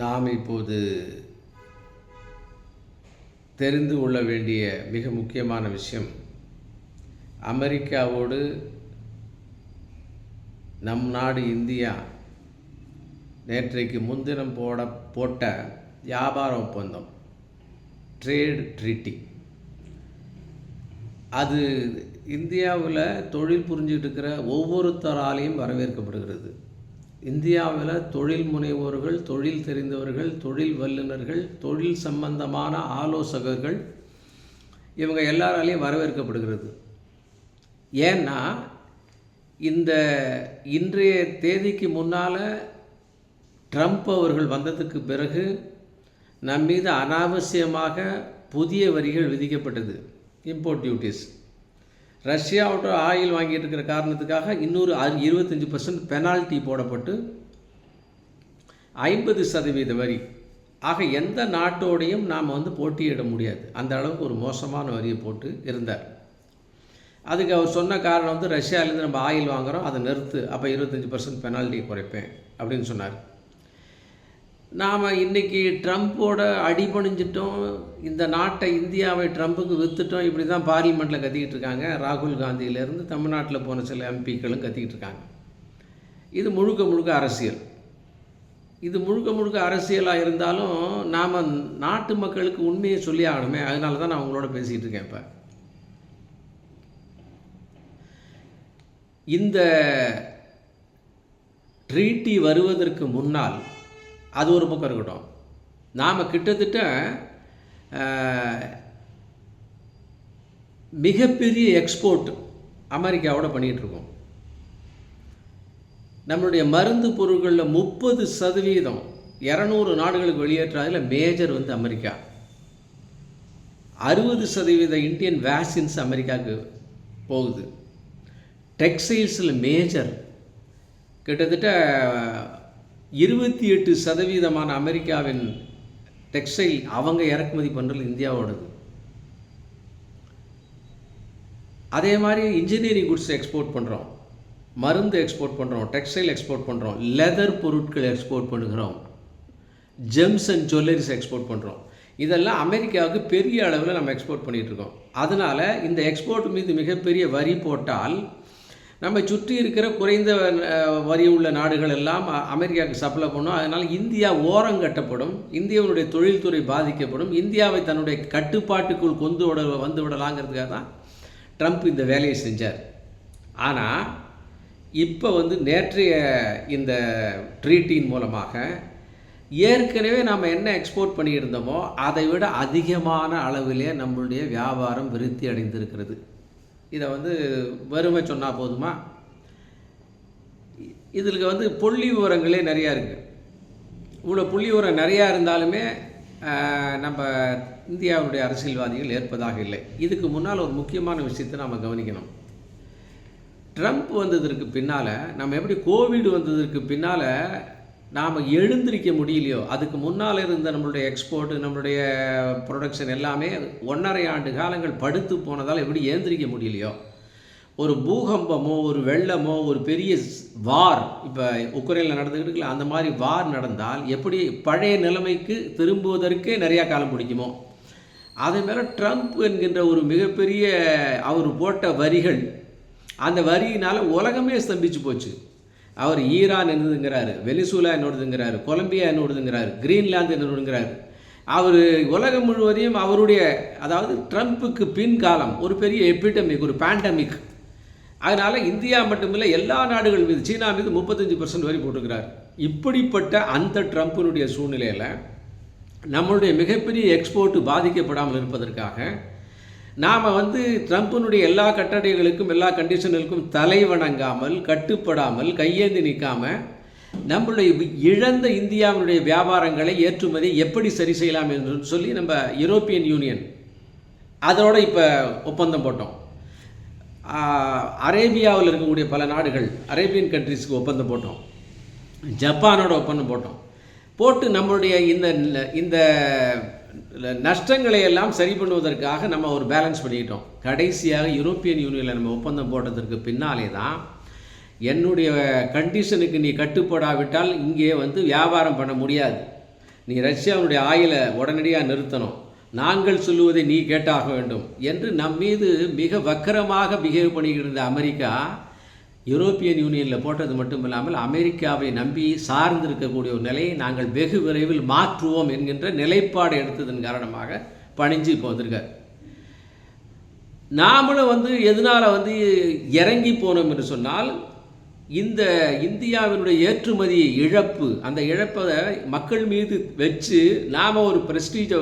நாம் இப்போது தெரிந்து கொள்ள வேண்டிய மிக முக்கியமான விஷயம் அமெரிக்காவோடு நம் நாடு இந்தியா நேற்றைக்கு முன்தினம் போட போட்ட வியாபார ஒப்பந்தம் ட்ரேட் ட்ரீட்டி. அது இந்தியாவில் தொழில் புரிஞ்சுட்டு இருக்கிற ஒவ்வொருத்தராலையும் வரவேற்கப்படுகிறது. இந்தியாவில் தொழில் முனைவோர்கள் தொழில் தெரிந்தவர்கள் தொழில் வல்லுநர்கள் தொழில் சம்பந்தமான ஆலோசகர்கள் இவங்க எல்லாராலையும் வரவேற்கப்படுகிறது. ஏன்னா இந்த இன்றைய தேதிக்கு முன்னால் ட்ரம்ப் அவர்கள் வந்ததுக்கு பிறகு நம் மீது அனாவசியமாக புதிய வரிகள் விதிக்கப்பட்டது. இம்போர்ட் டியூட்டிஸ் ரஷ்யாவோட ஆயில் வாங்கிட்டு இருக்கிற காரணத்துக்காக இன்னொரு இருபத்தஞ்சி பர்சன்ட் பெனால்ட்டி போடப்பட்டு ஐம்பது சதவீத வரி. ஆக எந்த நாட்டோடையும் நாம் வந்து போட்டியிட முடியாது. அந்த அளவுக்கு ஒரு மோசமான வரியை போட்டு இருந்தார். அதுக்கு அவர் சொன்ன காரணம் வந்து ரஷ்யாவிலேருந்து நம்ம ஆயில் வாங்குகிறோம் அதை நிறுத்து அப்போ இருபத்தஞ்சி பர்சன்ட் பெனால்ட்டி குறைப்பேன் அப்படின்னு சொன்னார். நாம் இன்னைக்கு ட்ரம்ப்போட அடிபணிஞ்சிட்டோம். இந்த நாட்டை இந்தியாவை ட்ரம்ப்புக்கு விற்றுட்டோம் இப்படி தான் பார்லிமெண்ட்டில் கத்திக்கிட்டு இருக்காங்க. ராகுல் காந்தியிலேருந்து தமிழ்நாட்டில் போன சில எம்பிக்களும் கத்திக்கிட்டு இருக்காங்க. இது முழுக்க முழுக்க அரசியல். இது முழுக்க முழுக்க அரசியலாக இருந்தாலும் நாம் நாட்டு மக்களுக்கு உண்மையை சொல்லி ஆகணுமே. அதனால தான் நான் உங்களோட பேசிகிட்டு இருக்கேன் இப்போ. இந்த ட்ரீட்டி வருவதற்கு முன்னால் அது ஒரு பக்கம் இருக்கட்டும். நாம் கிட்டத்தட்ட மிகப்பெரிய எக்ஸ்போர்ட் அமெரிக்காவோட பண்ணிகிட்டு இருக்கோம் நம்மளுடைய மருந்து பொருட்களில் முப்பது சதவீதம் இரநூறு நாடுகளுக்கு வெளியேற்றாதில் மேஜர் வந்து அமெரிக்கா. அறுபது சதவீத இந்தியன் வேக்சின்ஸ் அமெரிக்காவுக்கு போகுது. டெக்ஸ்டைல்ஸில் மேஜர் கிட்டத்தட்ட இருபத்தி எட்டு சதவீதமான அமெரிக்காவின் டெக்ஸ்டைல் அவங்க இறக்குமதி பண்ணுறது இந்தியாவோடது. அதே மாதிரி இன்ஜினியரிங் குட்ஸ் எக்ஸ்போர்ட் பண்ணுறோம் மருந்து எக்ஸ்போர்ட் பண்ணுறோம் டெக்ஸ்டைல் எக்ஸ்போர்ட் பண்ணுறோம் லெதர் பொருட்கள் எக்ஸ்போர்ட் பண்ணுகிறோம். ஜெம்ஸ் அண்ட் ஜுவல்லரிஸ் எக்ஸ்போர்ட் பண்ணுறோம் இதெல்லாம் அமெரிக்காவுக்கு பெரிய அளவில் நம்ம எக்ஸ்போர்ட் பண்ணிகிட்டு இருக்கோம். அதனால் இந்த எக்ஸ்போர்ட் மீது மிகப்பெரிய வரி போட்டால் நம்ம சுற்றி இருக்கிற குறைந்த வரி உள்ள நாடுகள் எல்லாம் அமெரிக்காவுக்கு சப்ளை பண்ணும். அதனால் இந்தியா ஓரங்கட்டப்படும் இந்தியாவுடைய தொழில்துறை பாதிக்கப்படும். இந்தியாவை தன்னுடைய கட்டுப்பாட்டுக்குள் கொண்டு விட வந்து விடலாங்கிறதுக்காக தான் ட்ரம்ப் இந்த வேலையை செஞ்சார். ஆனால் இப்போ வந்து நேற்றைய இந்த ட்ரீட்டின் மூலமாக ஏற்கனவே நாம் என்ன எக்ஸ்போர்ட் பண்ணியிருந்தோமோ அதை விட அதிகமான அளவிலே நம்மளுடைய வியாபாரம் விருத்தி அடைந்திருக்கிறது. இதை வந்து வறுமை சொன்னால் போதுமா? இதில் வந்து புள்ளி விவரங்களே நிறையா இருக்குது இவ்வளோ புள்ளி விவரம் நிறையா இருந்தாலுமே நம்ம இந்தியாவுடைய அரசியல்வாதிகள் ஏற்பதாக இல்லை. இதுக்கு முன்னால் ஒரு முக்கியமான விஷயத்தை நாம் கவனிக்கணும். ட்ரம்ப் வந்ததற்கு பின்னால் நம்ம எப்படி கோவிட் வந்ததற்கு பின்னால் நாம் எழுந்திருக்க முடியலையோ அதுக்கு முன்னால் இருந்த நம்மளுடைய எக்ஸ்போர்ட் நம்மளுடைய ப்ரொடக்ஷன் எல்லாமே ஒன்றரை ஆண்டு காலங்கள் படுத்து போனதால் எப்படி ஏந்திரிக்க முடியலையோ ஒரு பூகம்பமோ ஒரு வெள்ளமோ ஒரு பெரிய வார் இப்போ உக்ரைனில் நடந்துக்கிட்டு அந்த மாதிரி வார் நடந்தால் எப்படி பழைய நிலைமைக்கு திரும்புவதற்கே நிறையா காலம் பிடிக்குமோ அதே மேலே ட்ரம்ப் என்கின்ற ஒரு மிகப்பெரிய அவர் போட்ட வரிகள் அந்த வரியினால் உலகமே ஸ்தம்பிச்சு போச்சு. அவர் ஈரான் என்னதுங்கிறாரு வெனிசூலா என்னோடதுங்கிறாரு கொலம்பியா என்னோடதுங்கிறாரு கிரீன்லாந்து என்னோடுங்கிறாரு அவர் உலகம் முழுவதையும் அவருடைய அதாவது ட்ரம்ப்புக்கு பின் காலம் ஒரு பெரிய எபிடமிக் ஒரு பேண்டமிக் அதனால் இந்தியா மட்டுமில்லை எல்லா நாடுகள் மீது சீனா மீது முப்பத்தஞ்சு பர்சன்ட் வரி போட்டுக்கிறார் இப்படிப்பட்ட அந்த ட்ரம்ப்பினுடைய சூழ்நிலையில் நம்மளுடைய மிகப்பெரிய எக்ஸ்போர்ட்டு பாதிக்கப்படாமல் இருப்பதற்காக நாம் வந்து ட்ரம்ப்பினுடைய எல்லா கட்டடைகளுக்கும் எல்லா கண்டிஷன்களுக்கும் தலை வணங்காமல் கட்டுப்படாமல் கையேந்தி நிற்காம நம்மளுடைய இழந்த இந்தியாவினுடைய வியாபாரங்களை ஏற்றுமதி எப்படி சரி செய்யலாம் என்று சொல்லி நம்ம யூரோப்பியன் யூனியன் அதோட இப்போ ஒப்பந்தம் போட்டோம். அரேபியாவில் இருக்கக்கூடிய பல நாடுகள் அரேபியன் கண்ட்ரிஸ்க்கு ஒப்பந்தம் போட்டோம். ஜப்பானோட ஒப்பந்தம் போட்டோம். போட்டு நம்மளுடைய இந்த இந்த நஷ்டங்களை எல்லாம் சரி பண்ணுவதற்காக நம்ம ஒரு பேலன்ஸ் பண்ணிக்கிட்டோம். கடைசியாக யூரோப்பியன் யூனியனில் நம்ம ஒப்பந்தம் போட்டதற்கு பின்னாலே தான் என்னுடைய கண்டிஷனுக்கு நீ கட்டுப்படாவிட்டால் இங்கே வந்து வியாபாரம் பண்ண முடியாது. நீ ரஷ்யாவுடைய ஆயிலை உடனடியாக நிறுத்தணும். நாங்கள் சொல்லுவதை நீ கேட்டாக வேண்டும் என்று நம் மீது மிக வக்கரமாக பிஹேவ் பண்ணிக்கிட்டு அமெரிக்கா யூரோப்பியன் யூனியனில் போட்டது மட்டும் இல்லாமல் அமெரிக்காவை நம்பி சார்ந்திருக்கக்கூடிய ஒரு நிலையை நாங்கள் வெகு விரைவில் மாற்றுவோம் என்கின்ற நிலைப்பாடு எடுத்ததன் காரணமாக பணிஞ்சு இப்போ வந்திருக்கார். நாமளும் வந்து எதனால் வந்து இறங்கி போனோம் என்று சொன்னால் இந்த இந்தியாவினுடைய ஏற்றுமதி இழப்பு அந்த இழப்பை மக்கள் மீது வச்சு நாம் ஒரு ப்ரெஸ்டீஜை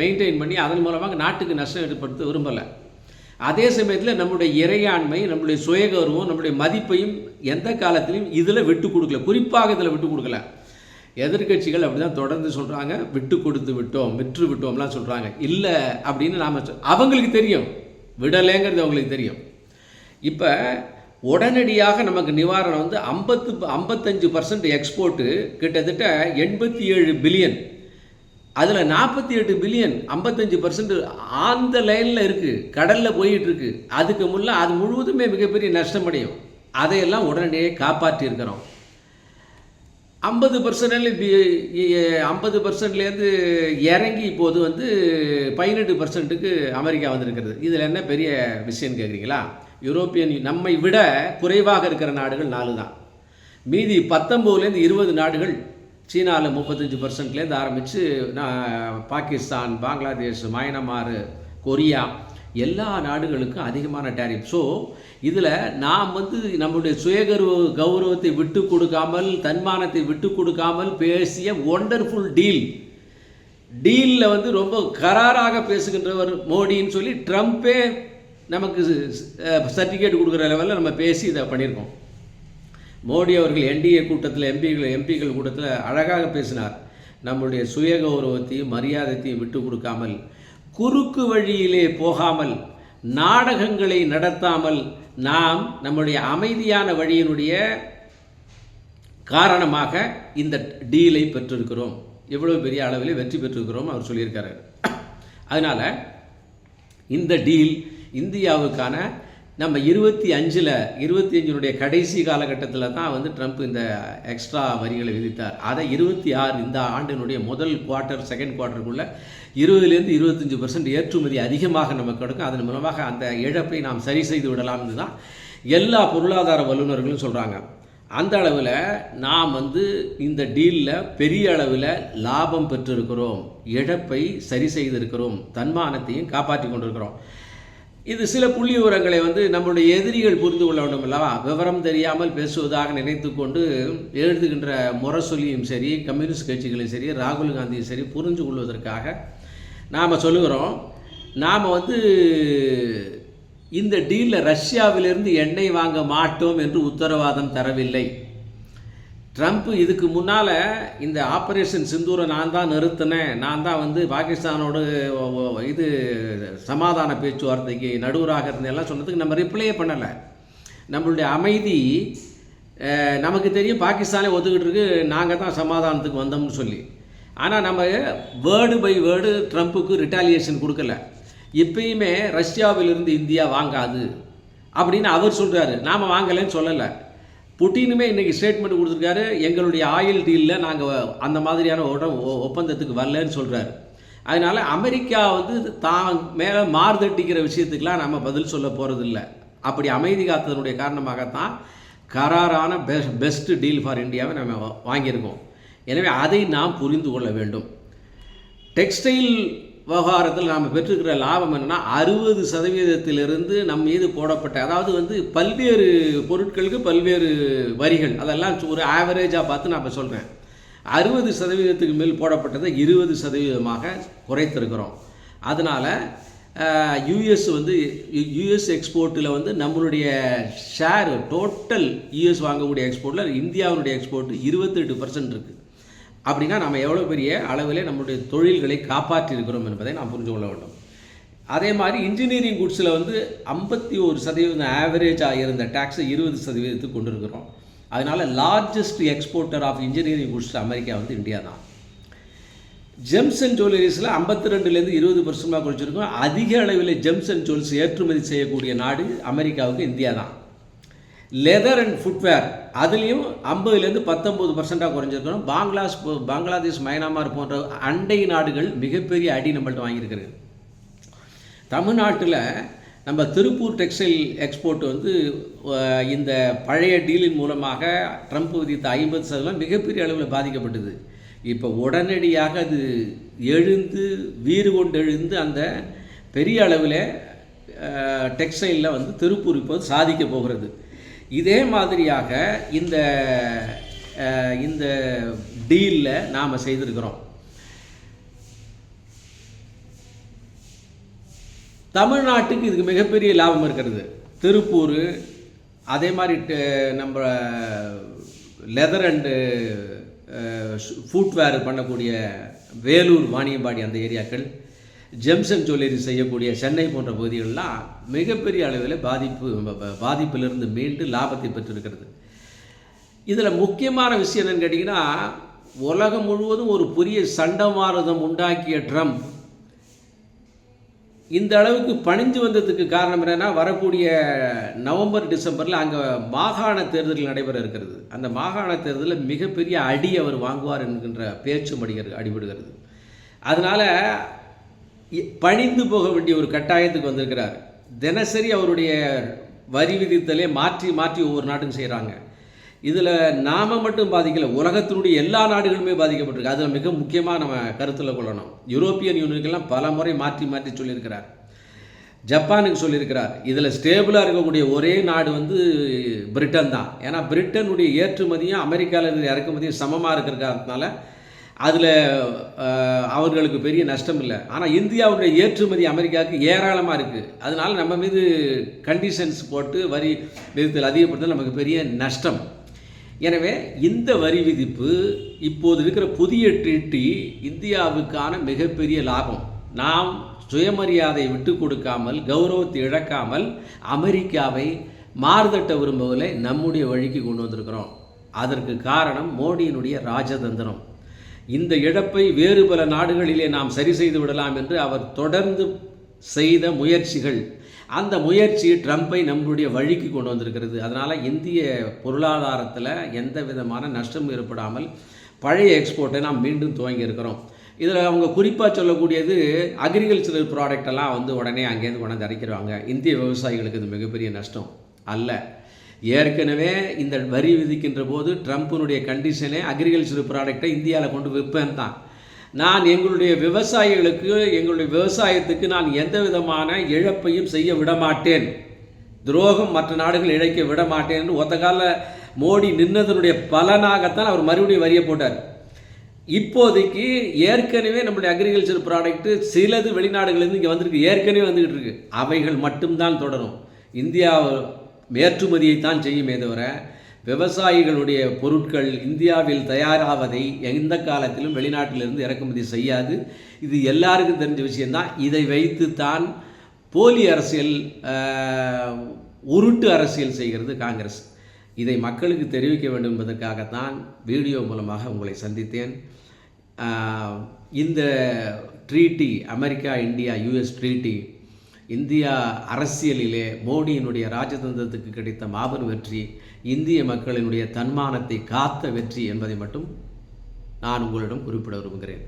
மெயின்டைன் பண்ணி அதன் மூலமாக நாட்டுக்கு நஷ்டம் ஏற்படுத்த விரும்பலை. அதே சமயத்தில் நம்முடைய இறையாண்மை நம்முடைய சுயகௌரவம் நம்முடைய மதிப்பையும் எந்த காலத்திலையும் இதில் விட்டு கொடுக்கல. குறிப்பாக இதில் விட்டு கொடுக்கல. எதிர்கட்சிகள் அப்படி தான் தொடர்ந்து சொல்கிறாங்க விட்டு கொடுத்து விட்டோம் விற்று விட்டோம்லாம் சொல்கிறாங்க இல்லை அப்படின்னு நாம் அவங்களுக்கு தெரியும். விடலைங்கிறது அவங்களுக்கு தெரியும். இப்போ உடனடியாக நமக்கு நிவாரணம் வந்து ஐம்பத்து ஐம்பத்தஞ்சு பர்சன்ட் எக்ஸ்போர்ட்டு கிட்டத்தட்ட எண்பத்தி ஏழு பில்லியன் அதில் நாற்பத்தி எட்டு பில்லியன் ஐம்பத்தஞ்சு பர்சன்ட் ஆந்த லைனில் இருக்குது கடலில் போயிட்டுருக்கு அதுக்கு முன்னே அது முழுவதுமே மிகப்பெரிய நஷ்டமடையும். அதையெல்லாம் உடனடியே காப்பாற்றியிருக்கிறோம். ஐம்பது பர்சன்ட் ஐம்பது பர்சன்ட்லேருந்து இறங்கி இப்போது வந்து பதினெட்டு பர்சன்ட்டுக்கு அமெரிக்கா வந்திருக்கிறது. இதில் என்ன பெரிய விஷயம்னு கேட்குறீங்களா யூரோப்பியன் நம்மை விட குறைவாக இருக்கிற நாடுகள் நாலு தான் மீதி பத்தொம்போதுலேருந்து இருபது நாடுகள் சீனாவில் முப்பத்தஞ்சு பர்சன்ட்லேருந்து ஆரம்பித்து பாகிஸ்தான் பங்களாதேஷ் மயனமார் கொரியா எல்லா நாடுகளுக்கும் அதிகமான டேரிஃப் ஸோ இதில் நாம் வந்து நம்முடைய சுயகர்வ கௌரவத்தை விட்டு கொடுக்காமல் தன்மானத்தை விட்டு கொடுக்காமல் பேசிய ஒண்டர்ஃபுல் டீல் டீலில் வந்து ரொம்ப கராராக பேசுகின்றவர் மோடின்னு சொல்லி ட்ரம்ப்பே நமக்கு சர்டிஃபிகேட் கொடுக்குற லெவலில் நம்ம பேசி இதை பண்ணியிருக்கோம். மோடி அவர்கள் என்டிஏ கூட்டத்தில் எம்பிகள் எம்பிக்கள் கூட்டத்தில் அழகாக பேசினார். நம்முடைய சுய கௌரவத்தையும் மரியாதையையும் விட்டு கொடுக்காமல் குறுக்கு வழியிலே போகாமல் நாடகங்களை நடத்தாமல் நாம் நம்முடைய அமைதியான வழியினுடைய காரணமாக இந்த டீலை பெற்றிருக்கிறோம். எவ்வளோ பெரிய அளவில் வெற்றி பெற்றிருக்கிறோம் அவர் சொல்லியிருக்காரு. அதனால் இந்த டீல் இந்தியாவுக்கான நம்ம இருபத்தி அஞ்சில் இருபத்தி அஞ்சினுடைய கடைசி காலகட்டத்தில் தான் வந்து ட்ரம்ப் இந்த எக்ஸ்ட்ரா வரிகளை விதித்தார். அதை இருபத்தி ஆறு இந்த ஆண்டினுடைய முதல் குவார்ட்டர் செகண்ட் குவார்ட்டருக்குள்ளே இருபதுலேருந்து இருபத்தஞ்சி பர்சன்ட் ஏற்றுமதி அதிகமாக நமக்கு கிடைக்கும். அதன் மூலமாக அந்த இழப்பை நாம் சரி செய்து விடலாம்னு தான் எல்லா பொருளாதார வல்லுநர்களும் சொல்கிறாங்க அந்த அளவில் நாம் வந்து இந்த டீலில் பெரிய அளவில் லாபம் பெற்றிருக்கிறோம். இழப்பை சரி செய்திருக்கிறோம். தன்மானத்தையும் காப்பாற்றி கொண்டிருக்கிறோம். இது சில புள்ளி விவரங்களை வந்து நம்முடைய எதிரிகள் புரிந்து கொள்ள வேண்டும் அல்லவா விவரம் தெரியாமல் பேசுவதாக நினைத்து கொண்டு எழுதுகின்ற முரசொலியும் சரி கம்யூனிஸ்ட் கட்சிகளும் சரி ராகுல் காந்தியும் சரி புரிஞ்சு கொள்வதற்காக நாம் சொல்லுகிறோம். நாம் வந்து இந்த டீலில் ரஷ்யாவிலிருந்து எண்ணெய் வாங்க மாட்டோம் என்று உத்தரவாதம் தரவில்லை. ட்ரம்ப் இதுக்கு முன்னால் இந்த ஆப்ரேஷன் சிந்தூரை நான் தான் நிறுத்தினேன். நான் தான் வந்து பாகிஸ்தானோடு இது சமாதான பேச்சுவார்த்தைக்கு நடுவராக இருந்தெல்லாம் எல்லாம் சொன்னதுக்கு நம்ம ரிப்ளையே பண்ணலை. நம்மளுடைய அமைதி நமக்கு தெரியும் பாகிஸ்தானே ஒத்துக்கிட்டு இருக்கு. நாங்கள் தான் சமாதானத்துக்கு வந்தோம்னு சொல்லி. ஆனால் நம்ம வேர்டு பை வேர்டு ட்ரம்ப்புக்கு ரிட்டாலியேஷன் கொடுக்கல. இப்பயுமே ரஷ்யாவிலிருந்து இந்தியா வாங்காது அப்படின்னு அவர் சொல்கிறாரு நாம் வாங்கலைன்னு சொல்லலை. புட்டினுமே இன்றைக்கி ஸ்டேட்மெண்ட் கொடுத்துருக்காரு. எங்களுடைய ஆயில் டீலில் நாங்கள் அந்த மாதிரியான ஒரு ஒப்பந்தத்துக்கு வரலன்னு சொல்கிறாரு அதனால் அமெரிக்கா வந்து தான் மேலே மார்தட்டிக்கிற விஷயத்துக்கெலாம் நம்ம பதில் சொல்ல போகிறதில்ல அப்படி அமைதி காத்ததனுடைய காரணமாகத்தான் கராரான பெஸ்ட் பெஸ்ட் டீல் ஃபார் இந்தியாவை நம்ம வாங்கியிருக்கோம். எனவே அதை நாம் புரிந்து கொள்ள வேண்டும். டெக்ஸ்டைல் விவகாரத்தில் நாம் பெற்றுக்கிற லாபம் என்னென்னா அறுபது சதவீதத்திலிருந்து நம் மீது போடப்பட்ட அதாவது வந்து பல்வேறு பொருட்களுக்கு பல்வேறு வரிகள் அதெல்லாம் ஒரு ஆவரேஜாக பார்த்து நான் இப்போ சொல்கிறேன் அறுபது சதவீதத்துக்கு மேல் போடப்பட்டதை இருபது சதவீதமாக குறைத்திருக்கிறோம். அதனால் யூஎஸ் வந்து யூஎஸ் எக்ஸ்போர்ட்டில் வந்து நம்மளுடைய ஷேர் டோட்டல் யூஎஸ் வாங்கக்கூடிய எக்ஸ்போர்ட்டில் இந்தியாவுடைய எக்ஸ்போர்ட் இருபத்தெட்டு பர்சன்ட் இருக்குது அப்படின்னா நம்ம எவ்வளோ பெரிய அளவில் நம்முடைய தொழில்களை காப்பாற்றி இருக்கிறோம் என்பதை நாம் புரிஞ்சு கொள்ள வேண்டும். அதே மாதிரி இன்ஜினியரிங் குட்ஸில் வந்து ஐம்பத்தி ஒரு சதவீதம் ஆவரேஜாக இருந்த டேக்ஸை இருபது சதவீதத்துக்கு கொண்டு இருக்கிறோம் அதனால் largest exporter of engineering goods America வந்து இந்தியா தான். ஜெம்ஸ் அண்ட் ஜுவல்லரிஸில் ஐம்பத்தி ரெண்டுலேருந்து இருபது பர்சன்டாக குறைச்சிருக்கோம். அதிக அளவில் ஜெம்ஸ் அண்ட் ஜுவல்ஸ் ஏற்றுமதி செய்யக்கூடிய நாடு அமெரிக்காவுக்கு இந்தியா தான். லெதர் அண்ட் ஃபுட்வேர் அதுலேயும் ஐம்பதுலேருந்து பத்தொம்பது பர்சண்டாக குறைஞ்சிருக்கணும். பாங்களாஸ் பங்களாதேஷ் மயனாமார் போன்ற அண்டை நாடுகள் மிகப்பெரிய அடி நம்மள்ட்ட வாங்கியிருக்கிறது. தமிழ்நாட்டில் நம்ம திருப்பூர் டெக்ஸ்டைல் எக்ஸ்போர்ட் வந்து இந்த பழைய டீலின் மூலமாக ட்ரம்ப் விதித்த ஐம்பது சதவீதம் மிகப்பெரிய அளவில் பாதிக்கப்பட்டது. இப்போ உடனடியாக அது எழுந்து வீறு கொண்டு எழுந்து அந்த பெரிய அளவில் டெக்ஸ்டைலில் வந்து திருப்பூர் இப்போ சாதிக்க போகிறது. இதே மாதிரியாக இந்த இந்த டீலில் நாம் செய்திருக்கிறோம். தமிழ்நாட்டுக்கு இதுக்கு மிகப்பெரிய லாபம் இருக்கிறது. திருப்பூர் அதே மாதிரி ட- நம்ம லெதர் அண்டு ஃபுட்வேர் பண்ணக்கூடிய வேலூர் வாணியம்பாடி அந்த ஏரியாக்கள் ஜெம்சன் ஜுவல்லரி செய்யக்கூடிய சென்னை போன்ற பகுதிகளெலாம் மிகப்பெரிய அளவில் பாதிப்பு பாதிப்பிலிருந்து மீண்டு லாபத்தை பெற்றிருக்கிறது. இதில் முக்கியமான விஷயம் என்னன்னு கேட்டிங்கன்னா உலகம் முழுவதும் ஒரு புதிய சண்டமாரதம் உண்டாக்கிய ட்ரம்ப். இந்த அளவுக்கு பணிஞ்சு வந்ததுக்கு காரணம் என்னென்னா வரக்கூடிய நவம்பர் டிசம்பரில் அங்கே மாகாண தேர்தல் நடைபெற இருக்கிறது. அந்த மாகாண தேர்தலில் மிகப்பெரிய அடி அவர் வாங்குவார் என்கின்ற பேச்சு மடிகிறது அடிபடுகிறது. அதனால் பணிந்து போக வேண்டிய ஒரு கட்டாயத்துக்கு வந்திருக்கிறார். தினசரி அவருடைய வரி விதித்தலே மாற்றி மாற்றி ஒவ்வொரு நாட்டும் செய்கிறாங்க இதில் நாம மட்டும் பாதிக்கலை உலகத்தினுடைய எல்லா நாடுகளுமே பாதிக்கப்பட்டிருக்கு. அதில் மிக முக்கியமாக நம்ம கருத்தில் கொள்ளணும். யூரோப்பியன் யூனியனுக்கெல்லாம் பல முறை மாற்றி மாற்றி சொல்லியிருக்கிறார். ஜப்பானுக்கு சொல்லியிருக்கிறார். இதில் ஸ்டேபிளாக இருக்கக்கூடிய ஒரே நாடு வந்து பிரிட்டன் தான். ஏன்னா பிரிட்டனுடைய ஏற்றுமதியும் அமெரிக்காவில் இருக்கிற இறக்குமதியும் சமமாக இருக்கிறதுனால அதில் அவர்களுக்கு பெரிய நஷ்டம் இல்லை. ஆனால் இந்தியாவுடைய ஏற்றுமதி அமெரிக்காவுக்கு ஏராளமாக இருக்குது அதனால் நம்ம மீது கண்டிஷன்ஸ் போட்டு வரி விதித்தல் அதிகப்படுத்தல் நமக்கு பெரிய நஷ்டம். எனவே இந்த வரி விதிப்பு இப்போது இருக்கிற புதிய டிடி இந்தியாவுக்கான மிகப்பெரிய லாபம். நாம் சுயமரியாதை விட்டு கொடுக்காமல் கௌரவத்தை இழக்காமல் அமெரிக்காவை மாறுதட்ட விரும்பவில்லை நம்முடைய வழிக்கு கொண்டு வந்திருக்கிறோம். அதற்கு காரணம் மோடியினுடைய ராஜதந்திரம். இந்த இழப்பை வேறு பல நாடுகளிலே நாம் சரி செய்து விடலாம் என்று அவர் தொடர்ந்து செய்த முயற்சிகள். அந்த முயற்சி ட்ரம்ப்பை நம்முடைய வழிக்கு கொண்டு வந்திருக்கிறது. அதனால் இந்திய பொருளாதாரத்தில் எந்த விதமான நஷ்டம் ஏற்படாமல் பழைய எக்ஸ்போர்ட்டை நாம் மீண்டும் துவங்கி இருக்கிறோம். இதில் அவங்க குறிப்பாக சொல்லக்கூடியது அக்ரிகல்ச்சரல் ப்ராடக்ட் எல்லாம் வந்து உடனே அங்கேருந்து கொண்டாந்து இறக்கிடுவாங்க. இந்திய விவசாயிகளுக்கு இது மிகப்பெரிய நஷ்டம் அல்ல. ஏற்கனவே இந்த வரி விதிக்கின்ற போது ட்ரம்ப்பினுடைய கண்டிஷனே அக்ரிகல்ச்சர் ப்ராடக்டை இந்தியாவில் கொண்டு விற்பேன் தான். நான் எங்களுடைய விவசாயிகளுக்கு எங்களுடைய விவசாயத்துக்கு நான் எந்த விதமான இழப்பையும் செய்ய விட மாட்டேன் துரோகம் மற்ற நாடுகள் இழைக்க விட மாட்டேன்னு ஒத்த கால மோடி நின்னதனுடைய பலனாகத்தான் அவர் மறுபடியும் வரியை போட்டார். இப்போதைக்கு ஏற்கனவே நம்முடைய அக்ரிகல்ச்சர் ப்ராடக்ட்டு சிலது வெளிநாடுகளிலிருந்து இங்கே வந்திருக்கு. ஏற்கனவே வந்துக்கிட்டு இருக்கு. அவைகள் மட்டும்தான் தொடரும். இந்தியா ஏற்றுமதியை தான் செய்யுமே தவிர விவசாயிகளுடைய பொருட்கள் இந்தியாவில் தயாராவதை எந்த காலத்திலும் வெளிநாட்டிலிருந்து இறக்குமதி செய்யாது. இது எல்லாருக்கும் தெரிஞ்ச விஷயந்தான் இதை வைத்து தான் போலி அரசியல் உருட்டு அரசியல் செய்கிறது காங்கிரஸ். இதை மக்களுக்கு தெரிவிக்க வேண்டும் என்பதற்காகத்தான் வீடியோ மூலமாக உங்களை சந்தித்தேன். இந்த treaty America India US treaty India அரசியலிலே மோடியினுடைய ராஜதந்திரத்துக்கு கிடைத்த மாபெரும் வெற்றி இந்திய மக்களினுடைய தன்மானத்தை காத்த வெற்றி என்பதை மட்டும் நான் உங்களிடம் குறிப்பிட விரும்புகிறேன்.